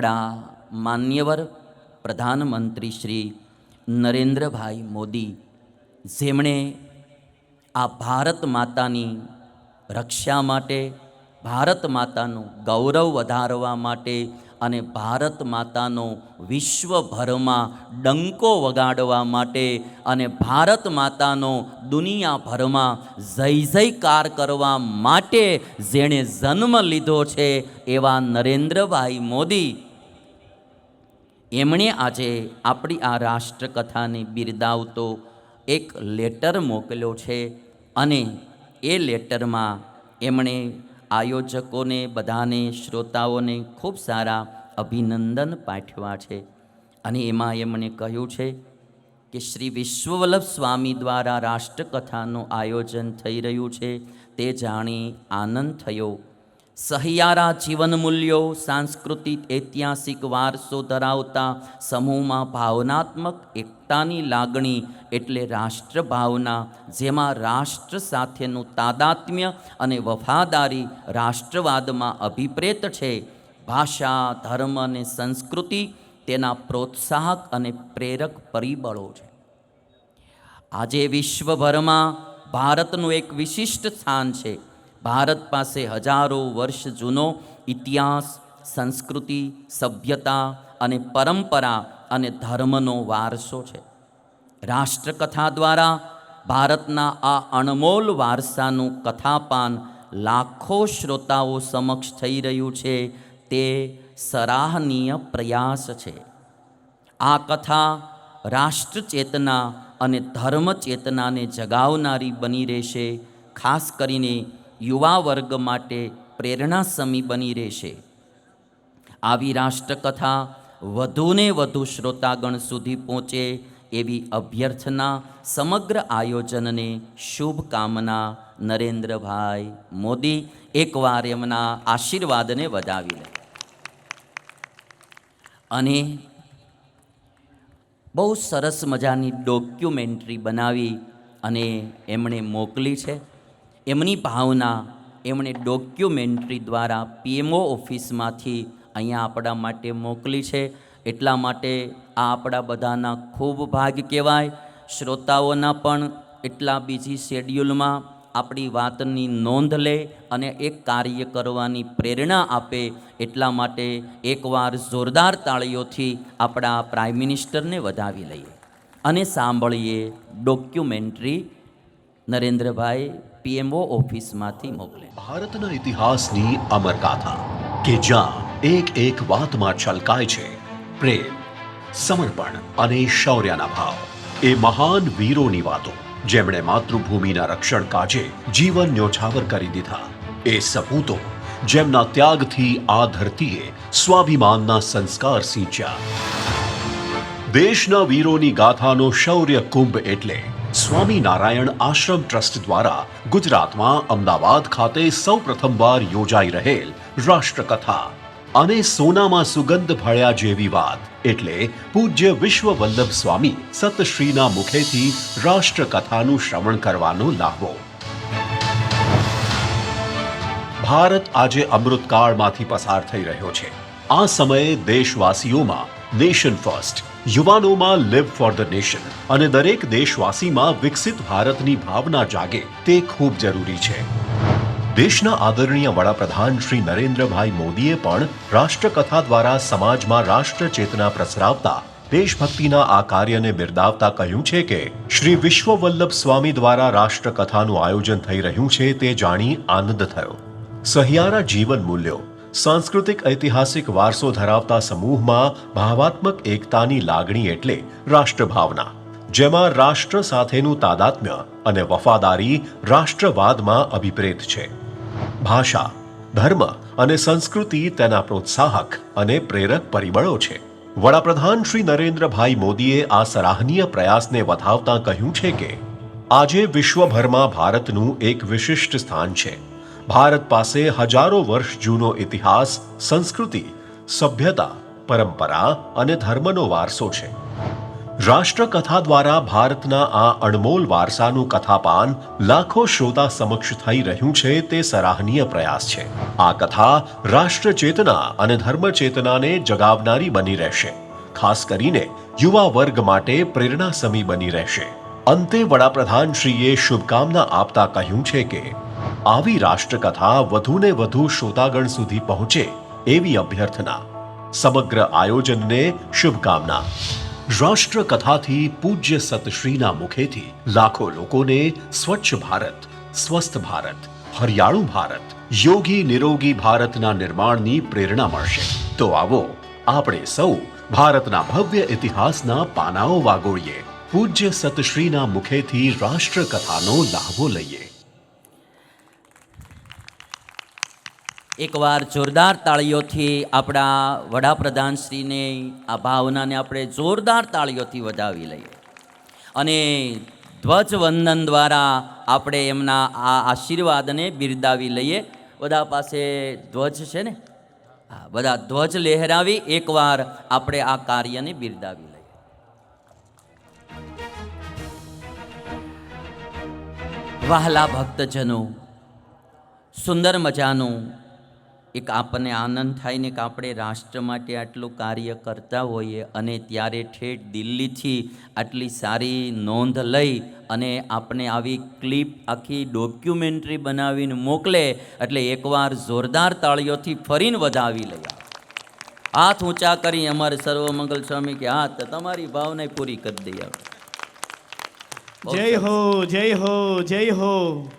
આપણા માન્યવર પ્રધાનમંત્રી શ્રી નરેન્દ્રભાઈ મોદી જેમણે આ ભારત માતાની રક્ષા માટે, ભારત માતાનું ગૌરવ વધારવા માટે અને ભારત માતાનો વિશ્વભરમાં ડંકો વગાડવા માટે અને ભારત માતાનો દુનિયાભરમાં જય જયકાર કરવા માટે જેણે જન્મ લીધો છે એવા નરેન્દ્રભાઈ મોદી એમણે આજે આપણી આ રાષ્ટ્રકથાને બિરદાવતો એક લેટર મોકલ્યો છે અને એ લેટરમાં એમણે આયોજકોને, બધાને, શ્રોતાઓને ખૂબ સારા અભિનંદન પાઠવ્યા છે. અને એમાં એમણે કહ્યું છે કે શ્રી વિશ્વવલ્લભ સ્વામી દ્વારા રાષ્ટ્રકથાનું આયોજન થઈ રહ્યું છે, તે જાણી આનંદ થયો. સહિયારા જીવન મૂલ્યો સાંસ્કૃતિક, ઐતિહાસિક વારસો ધરાવતા સમૂહમાં ભાવનાત્મક એકતાની લાગણી એટલે રાષ્ટ્રભાવના, જેમાં રાષ્ટ્ર સાથેનું તાદાત્મ્ય અને વફાદારી રાષ્ટ્રવાદમાં અભિપ્રેત છે. ભાષા, ધર્મ અને સંસ્કૃતિ તેના પ્રોત્સાહક અને પ્રેરક પરિબળો છે. આજે વિશ્વભરમાં ભારતનું એક વિશિષ્ટ સ્થાન છે. ભારત પાસે હજારો વર્ષ જૂનો ઇતિહાસ, સંસ્કૃતિ, સભ્યતા અને પરંપરા અને ધર્મનો વારસો છે. રાષ્ટ્રકથા દ્વારા ભારતના આ અણમોલ વારસાનું કથાપાન લાખો શ્રોતાઓ સમક્ષ થઈ રહ્યું છે, તે સરાહનીય પ્રયાસ છે. આ કથા રાષ્ટ્રચેતના અને ધર્મ ચેતનાને જગાવનારી બની રહેશે, ખાસ કરીને યુવા વર્ગ માટે પ્રેરણાસમી બની રહેશે. આવી રાષ્ટ્રકથા વધુને વધુ શ્રોતાગણ સુધી પહોંચે એવી અભ્યર્થના સમગ્ર આયોજનને શુભકામના નરેન્દ્રભાઈ મોદી એકવાર એમના આશીર્વાદને વધાવી લે. અને બહુ સરસ મજાની ડોક્યુમેન્ટરી બનાવી અને એમણે મોકલી છે. એમની ભાવના, એમણે ડોક્યુમેન્ટરી દ્વારા પીએમઓ ઓફિસમાંથી અહીંયા આપણા માટે મોકલી છે. એટલા માટે આ આપણા બધાના ખૂબ ભાગ કહેવાય. શ્રોતાઓના પણ એટલા બીજી શેડ્યુલમાં આપણી વાતની નોંધ લે અને એક કાર્ય કરવાની પ્રેરણા આપે એટલા માટે એકવાર જોરદાર તાળીઓથી આપણા પ્રાઇમ મિનિસ્ટરને વધાવી લઈએ. અને સાંભળીએ ડોક્યુમેન્ટરી નરેન્દ્રભાઈ પીએમઓ ઓફિસમાંથી મોકલે. ભારતના ઇતિહાસની અમરગાથા કે જ્યાં એક એક વાતમાં છલકાય છે પ્રેમ, સમર્પણ અને શૌર્યના ભાવ. એ મહાન વીરોની વાતો, જેમણે માતૃભૂમિના રક્ષણ કાજે જીવન ન્યોછાવર કરી દીધા. એ સપૂતો જેમના ત્યાગથી આ ધરતીએ સ્વાભિમાનના સંસ્કાર સિંચ્યા. દેશના વીરોની ગાથાનો શૌર્ય કુંભ એટલે સ્વામિનારાયણ આશ્રમ ટ્રસ્ટ દ્વારા ગુજરાતમાં અમદાવાદ ખાતે સૌ પ્રથમવાર યોજાઈ રહેલ રાષ્ટ્રકથા. અને સોનામાં સુગંધ ભળ્યા જેવી વાત, એટલે પૂજ્ય વિશ્વ વલ્લભ સ્વામી સતશ્રીના મુખેથી રાષ્ટ્રકથાનું શ્રવણ કરવાનો લાહવો. ભારત આજે અમૃતકાળમાંથી પસાર થઈ રહ્યો છે. આ સમયે દેશવાસીઓમાં નેશન ફર્સ્ટ યુવાનોમાં લિવ ફોર ધ નેશન અને દરેક દેશવાસીમાં વિકસિત ભારતની ભાવના જાગે તે ખૂબ જરૂરી છે. દેશના આદરણીય વડાપ્રધાન શ્રી નરેન્દ્રભાઈ મોદીએ પણ રાષ્ટ્રકથા દ્વારા સમાજમાં રાષ્ટ્ર ચેતના પ્રસરાવતા, દેશભક્તિના આ કાર્યને બિરદાવતા કહ્યું છે કે, શ્રી વિશ્વવલ્લભ સ્વામી દ્વારા રાષ્ટ્રકથાનું આયોજન થઈ રહ્યું છે તે જાણી આનંદ થયો. સહિયારા જીવન મૂલ્યો સાંસ્કૃતિક ઐતિહાસિક વારસો ધરાવતા સમૂહમાં ભાવાત્મક એકતાની લાગણી એટલે રાષ્ટ્રભાવના, જેમાં રાષ્ટ્ર સાથેનું તાદાત્મ્ય અને વફાદારી રાષ્ટ્રવાદમાં અભિપ્રેત છે. ભાષા, ધર્મ અને સંસ્કૃતિ તેના પ્રોત્સાહક અને પ્રેરક પરિબળો છે. વડાપ્રધાન શ્રી નરેન્દ્રભાઈ મોદીએ આ સરાહનીય પ્રયાસને વધાવતા કહ્યું છે કે, આજે વિશ્વભરમાં ભારતનું એક વિશિષ્ટ સ્થાન છે. ભારત પાસે હજારો વર્ષ જૂનો ઇતિહાસ, સંસ્કૃતિ, સભ્યતા, પરંપરા અને ધર્મનો વારસો છે. રાષ્ટ્રકથા દ્વારા ભારતના આ અણમોલ વારસાનું કથાપાન લાખો શ્રોતા સમક્ષ થઈ રહ્યું છે તે સરાહનીય પ્રયાસ છે. આ કથા રાષ્ટ્ર ચેતના અને ધર્મ ચેતનાને જગાવનારી બની રહેશે. ખાસ કરીને યુવા વર્ગ માટે પ્રેરણા સમી બની રહેશે. અંતે વડાપ્રધાન શ્રીએ શુભકામના આપતા કહ્યું છે કે આવી રાષ્ટ્રકથા વધુને વધુ શ્રોતાગણ સુધી પહોંચે એવી અભ્યર્થના. સમગ્ર આયોજનને શુભકામના. રાષ્ટ્રકથાથી પૂજ્ય સતશ્રીના મુખેથી લાખો લોકોને સ્વચ્છ ભારત, સ્વસ્થ ભારત, હરિયાળું ભારત, યોગી નિરોગી ભારતના નિર્માણની પ્રેરણા મળશે. તો આવો, આપણે સૌ ભારતના ભવ્ય ઇતિહાસના પાનાઓ વાગોળીએ. પૂજ્ય સતશ્રીના મુખેથી રાષ્ટ્રકથાનો લાભો લઈએ. એકવાર જોરદાર તાળીઓથી આપણા વડાપ્રધાનશ્રીને આ ભાવનાને આપણે જોરદાર તાળીઓથી વધાવી લઈએ. અને ધ્વજવંદન દ્વારા આપણે એમના આ આશીર્વાદને બિરદાવી લઈએ. બધા પાસે ધ્વજ છે ને? હા, બધા ધ્વજ લહેરાવી એકવાર આપણે આ કાર્યને બિરદાવી લઈએ. વહાલા ભક્તજનો, સુંદર મજાનું એક આપણને આનંદ થાય ને કે આપણે રાષ્ટ્ર માટે આટલું કાર્ય કરતા હોઈએ અને ત્યારે ઠેઠ દિલ્હીથી આટલી સારી નોંધ લઈ અને આપણે આવી ક્લિપ, આખી ડોક્યુમેન્ટરી બનાવીને મોકલે એટલે એકવાર જોરદાર તાળીઓથી ફરીને વધાવી લઈએ. હાથ ઊંચા કરી અમારે સર્વમંગલ સ્વામી કે, હા, તો તમારી ભાવને પૂરી કરી દઈએ. જય હો જય હો જય હો.